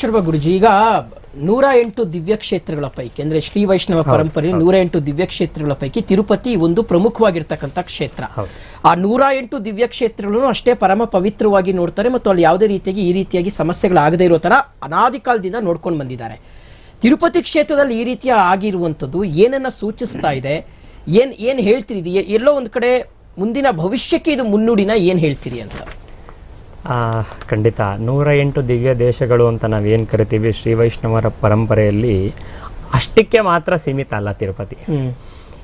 ಶರ್ವ ಗುರುಜಿ. ಈಗ ನೂರ ಎಂಟು ದಿವ್ಯ ಕ್ಷೇತ್ರಗಳ ಪೈಕಿ ಅಂದ್ರೆ ಶ್ರೀ ವೈಷ್ಣವ ಪರಂಪರೆ ನೂರ ಎಂಟು ದಿವ್ಯ ಕ್ಷೇತ್ರಗಳ ಪೈಕಿ ತಿರುಪತಿ ಒಂದು ಪ್ರಮುಖವಾಗಿರ್ತಕ್ಕಂಥ ಕ್ಷೇತ್ರ. ಆ ನೂರ ಎಂಟು ದಿವ್ಯ ಕ್ಷೇತ್ರಗಳನ್ನು ಅಷ್ಟೇ ಪರಮ ಪವಿತ್ರವಾಗಿ ನೋಡ್ತಾರೆ ಮತ್ತು ಅಲ್ಲಿ ಯಾವುದೇ ರೀತಿಯಾಗಿ ಈ ರೀತಿಯಾಗಿ ಸಮಸ್ಯೆಗಳಾಗದೇ ಇರೋ ತರ ಅನಾದಿ ಕಾಲದಿಂದ ನೋಡ್ಕೊಂಡು ಬಂದಿದ್ದಾರೆ. ತಿರುಪತಿ ಕ್ಷೇತ್ರದಲ್ಲಿ ಈ ರೀತಿಯ ಆಗಿರುವಂಥದ್ದು ಏನನ್ನ ಸೂಚಿಸ್ತಾ ಇದೆ? ಏನ್ ಏನ್ ಹೇಳ್ತೀರಿ? ಎಲ್ಲೋ ಒಂದ್ ಕಡೆ ಮುಂದಿನ ಭವಿಷ್ಯಕ್ಕೆ ಇದು ಮುನ್ನುಡಿನ ಏನ್ ಹೇಳ್ತೀರಿ ಅಂತ. ಖಂಡಿತ. ನೂರ ಎಂಟು ದಿವ್ಯ ದೇಶಗಳು ಅಂತ ನಾವೇನು ಕರಿತೀವಿ ಶ್ರೀ ವೈಷ್ಣವರ ಪರಂಪರೆಯಲ್ಲಿ ಅಷ್ಟಕ್ಕೆ ಮಾತ್ರ ಸೀಮಿತ ಅಲ್ಲ ತಿರುಪತಿ.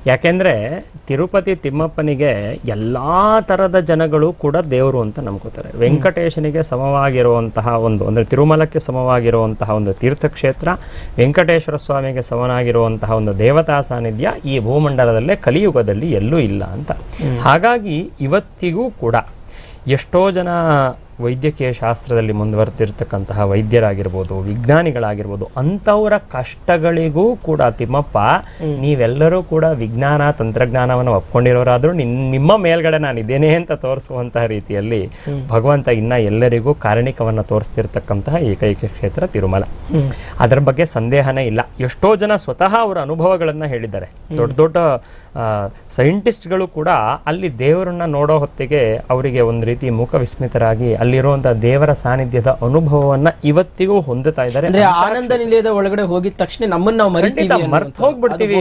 ಯಾಕೆಂದರೆ ತಿರುಪತಿ ತಿಮ್ಮಪ್ಪನಿಗೆ ಎಲ್ಲ ಥರದ ಜನಗಳು ಕೂಡ ದೇವರು ಅಂತ ನಂಬ್ಕೋತಾರೆ. ವೆಂಕಟೇಶನಿಗೆ ಸಮವಾಗಿರುವಂತಹ ಒಂದು ಅಂದರೆ ತಿರುಮಲಕ್ಕೆ ಸಮವಾಗಿರುವಂತಹ ಒಂದು ತೀರ್ಥಕ್ಷೇತ್ರ ವೆಂಕಟೇಶ್ವರ ಸ್ವಾಮಿಗೆ ಸಮನಾಗಿರುವಂತಹ ಒಂದು ದೇವತಾ ಸಾನ್ನಿಧ್ಯ ಈ ಭೂಮಂಡಲದಲ್ಲೇ ಕಲಿಯುಗದಲ್ಲಿ ಎಲ್ಲೂ ಇಲ್ಲ ಅಂತ. ಹಾಗಾಗಿ ಇವತ್ತಿಗೂ ಕೂಡ ಎಷ್ಟೋ ಜನ ವೈದ್ಯಕೀಯ ಶಾಸ್ತ್ರದಲ್ಲಿ ಮುಂದುವರೆದಿರ್ತಕ್ಕಂತಹ ವೈದ್ಯರಾಗಿರ್ಬೋದು ವಿಜ್ಞಾನಿಗಳಾಗಿರ್ಬೋದು ಅಂಥವರ ಕಷ್ಟಗಳಿಗೂ ಕೂಡ ತಿಮ್ಮಪ್ಪ ನೀವೆಲ್ಲರೂ ಕೂಡ ವಿಜ್ಞಾನ ತಂತ್ರಜ್ಞಾನವನ್ನು ಒಪ್ಕೊಂಡಿರೋರಾದರೂ ನಿನ್ ನಿಮ್ಮ ಮೇಲ್ಗಡೆ ನಾನು ಅಂತ ತೋರಿಸುವಂತಹ ರೀತಿಯಲ್ಲಿ ಭಗವಂತ ಇನ್ನ ಎಲ್ಲರಿಗೂ ಕಾರಣಿಕವನ್ನು ತೋರಿಸ್ತಿರ್ತಕ್ಕಂತಹ ಏಕೈಕ ಕ್ಷೇತ್ರ ತಿರುಮಲ. ಅದರ ಬಗ್ಗೆ ಸಂದೇಹನೇ ಇಲ್ಲ. ಎಷ್ಟೋ ಜನ ಸ್ವತಃ ಅವರ ಅನುಭವಗಳನ್ನು ಹೇಳಿದ್ದಾರೆ. ದೊಡ್ಡ ದೊಡ್ಡ ಸೈಂಟಿಸ್ಟ್ಗಳು ಕೂಡ ಅಲ್ಲಿ ದೇವರನ್ನ ನೋಡೋ ಹೊತ್ತಿಗೆ ಅವರಿಗೆ ಒಂದು ರೀತಿ ಮುಖ ವಿಸ್ಮಿತರಾಗಿ ಅಲ್ಲಿರುವಂತಹ ದೇವರ ಸಾನ್ನಿಧ್ಯದ ಅನುಭವವನ್ನ ಇವತ್ತಿಗೂ ಹೊಂದುತ್ತಾ ಇದ್ದಾರೆ. ಅಂದ್ರೆ ಆನಂದ ನಿಲಯದ ಒಳಗಡೆ ಹೋಗಿದ ತಕ್ಷಣ ನಮ್ಮನ್ನ ನಾವು ಮರಿತೀವಿ ಮರ್ತ. ಹೋಗ್ಬಿಡ್ತೀವಿ.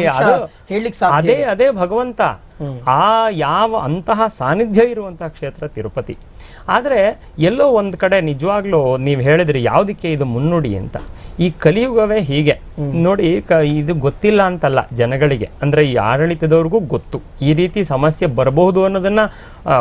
ಅದೇ ಅದೇ ಭಗವಂತ. ಆ ಯಾವ ಅಂತಹ ಸಾನ್ನಿಧ್ಯ ಇರುವಂತಹ ಕ್ಷೇತ್ರ ತಿರುಪತಿ. ಆದರೆ ಎಲ್ಲೋ ಒಂದು ಕಡೆ ನಿಜವಾಗ್ಲೂ ನೀವು ಹೇಳಿದ್ರಿ ಯಾವುದಕ್ಕೆ ಇದು ಮುನ್ನುಡಿ ಅಂತ. ಈ ಕಲಿಯುಗವೇ ಹೀಗೆ. ನೋಡಿ ಕ- ಇದು ಗೊತ್ತಿಲ್ಲ ಅಂತಲ್ಲ ಜನಗಳಿಗೆ. ಅಂದ್ರೆ ಈ ಆಡಳಿತದವ್ರಿಗೂ ಗೊತ್ತು. ಈ ರೀತಿ ಸಮಸ್ಯೆ ಬರಬಹುದು ಅನ್ನೋದನ್ನ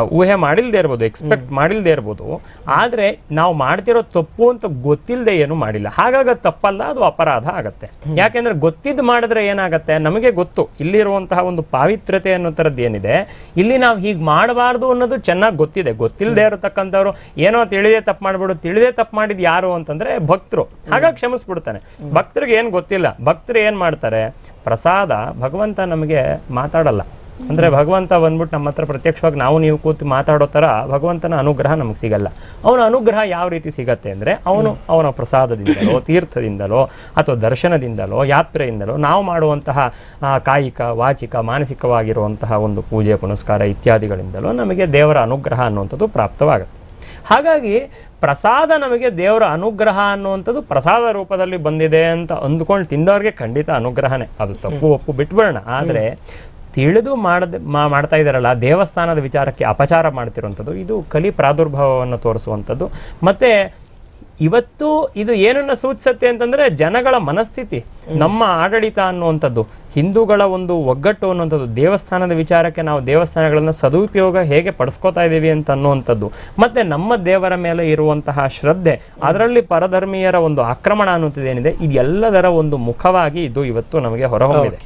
ಊಹೆ ಮಾಡಿಲ್ಲದೆ ಇರ್ಬೋದು ಎಕ್ಸ್ಪೆಕ್ಟ್ ಮಾಡಿಲ್ಲದೆ ಇರ್ಬೋದು. ಆದರೆ ನಾವು ಮಾಡ್ತಿರೋ ತಪ್ಪು ಅಂತ ಗೊತ್ತಿಲ್ಲದೆ ಏನು ಮಾಡಿಲ್ಲ. ಹಾಗಾಗಿ ತಪ್ಪಲ್ಲ ಅದು ಅಪರಾಧ ಆಗತ್ತೆ. ಯಾಕೆಂದರೆ ಗೊತ್ತಿದ್ದು ಮಾಡಿದ್ರೆ ಏನಾಗುತ್ತೆ? ನಮಗೆ ಗೊತ್ತು. ಇಲ್ಲಿರುವಂತಹ ಒಂದು ಪಾವಿತ್ರ್ಯತೆ ಅನ್ನೋ ಏನಿದೆ? ಇಲ್ಲಿ ನಾವು ಹೀಗೆ ಮಾಡಬಾರ್ದು ಅನ್ನೋದು ಚೆನ್ನಾಗಿ ಗೊತ್ತಿದೆ. ಗೊತ್ತಿಲ್ಲದೆ ಇರತಕ್ಕಂಥವ್ರು ಏನೋ ತಿಳಿದೇ ತಪ್ಪು ಮಾಡ್ಬಿಡು ತಿಳಿದೇ ತಪ್ಪು ಮಾಡಿದ್ ಯಾರು ಅಂತಂದ್ರೆ ಭಕ್ತರು. ಹಾಗಾಗಿ ಕ್ಷಮಿಸ್ಬಿಡ್ತಾನೆ. ಭಕ್ತರಿಗೆ ಏನು ಗೊತ್ತಿಲ್ಲ. ಭಕ್ತರು ಏನು ಮಾಡ್ತಾರೆ? ಪ್ರಸಾದ ಭಗವಂತ ನಮಗೆ ಮಾತಾಡಲ್ಲ. ಅಂದ್ರೆ ಭಗವಂತ ಬಂದ್ಬಿಟ್ಟು ನಮ್ಮ ಹತ್ರ ಪ್ರತ್ಯಕ್ಷವಾಗಿ ನಾವು ನೀವು ಕೂತು ಮಾತಾಡೋ ಥರ ಭಗವಂತನ ಅನುಗ್ರಹ ನಮಗೆ ಸಿಗಲ್ಲ. ಅವನ ಅನುಗ್ರಹ ಯಾವ ರೀತಿ ಸಿಗತ್ತೆ ಅಂದ್ರೆ ಅವನು ಅವನ ಪ್ರಸಾದದಿಂದಲೋ ತೀರ್ಥದಿಂದಲೋ ಅಥವಾ ದರ್ಶನದಿಂದಲೋ ಯಾತ್ರೆಯಿಂದಲೋ ನಾವು ಮಾಡುವಂತಹ ಕಾಯಿಕ ವಾಚಿಕ ಮಾನಸಿಕವಾಗಿರುವಂತಹ ಒಂದು ಪೂಜೆ ಪುನಸ್ಕಾರ ಇತ್ಯಾದಿಗಳಿಂದಲೋ ನಮಗೆ ದೇವರ ಅನುಗ್ರಹ ಅನ್ನುವಂಥದ್ದು ಪ್ರಾಪ್ತವಾಗುತ್ತೆ. ಹಾಗಾಗಿ ಪ್ರಸಾದ ನಮಗೆ ದೇವರ ಅನುಗ್ರಹ ಅನ್ನುವಂಥದ್ದು ಪ್ರಸಾದ ರೂಪದಲ್ಲಿ ಬಂದಿದೆ ಅಂತ ಅಂದ್ಕೊಂಡು ತಿಂದವ್ರಿಗೆ ಖಂಡಿತ ಅನುಗ್ರಹನೇ. ಅದು ತಪ್ಪು ಒಪ್ಪು ಬಿಟ್ಬಿಡೋಣ. ಆದರೆ ತಿಳಿದು ಮಾಡದ ಮಾ- ಮಾಡ್ತಾ ಇದ್ದಾರಲ್ಲ ದೇವಸ್ಥಾನದ ವಿಚಾರಕ್ಕೆ ಅಪಚಾರ ಮಾಡ್ತಿರುವಂಥದ್ದು ಇದು ಕಲಿ ಪ್ರಾದುರ್ಭಾವವನ್ನು ತೋರಿಸುವಂಥದ್ದು. ಮತ್ತೆ ಇವತ್ತು ಇದು ಏನನ್ನು ಸೂಚಿಸುತ್ತೆ ಅಂತಂದ್ರೆ ಜನಗಳ ಮನಸ್ಥಿತಿ ನಮ್ಮ ಆಡಳಿತ ಅನ್ನುವಂಥದ್ದು ಹಿಂದೂಗಳ ಒಂದು ಒಗ್ಗಟ್ಟು ಅನ್ನುವಂಥದ್ದು ದೇವಸ್ಥಾನದ ವಿಚಾರಕ್ಕೆ ನಾವು ದೇವಸ್ಥಾನಗಳನ್ನ ಸದುಪಯೋಗ ಹೇಗೆ ಪಡಿಸ್ಕೋತಾ ಇದ್ದೀವಿ ಅಂತ ಅನ್ನುವಂಥದ್ದು. ಮತ್ತೆ ನಮ್ಮ ದೇವರ ಮೇಲೆ ಇರುವಂತಹ ಶ್ರದ್ಧೆ ಅದರಲ್ಲಿ ಪರಧರ್ಮೀಯರ ಒಂದು ಆಕ್ರಮಣ ಅನ್ನುವಂಥದ್ದು ಏನಿದೆ ಇದೆಲ್ಲದರ ಒಂದು ಮುಖವಾಗಿ ಇದು ಇವತ್ತು ನಮಗೆ ಹೊರಹೊಮ್ಮಿದೆ.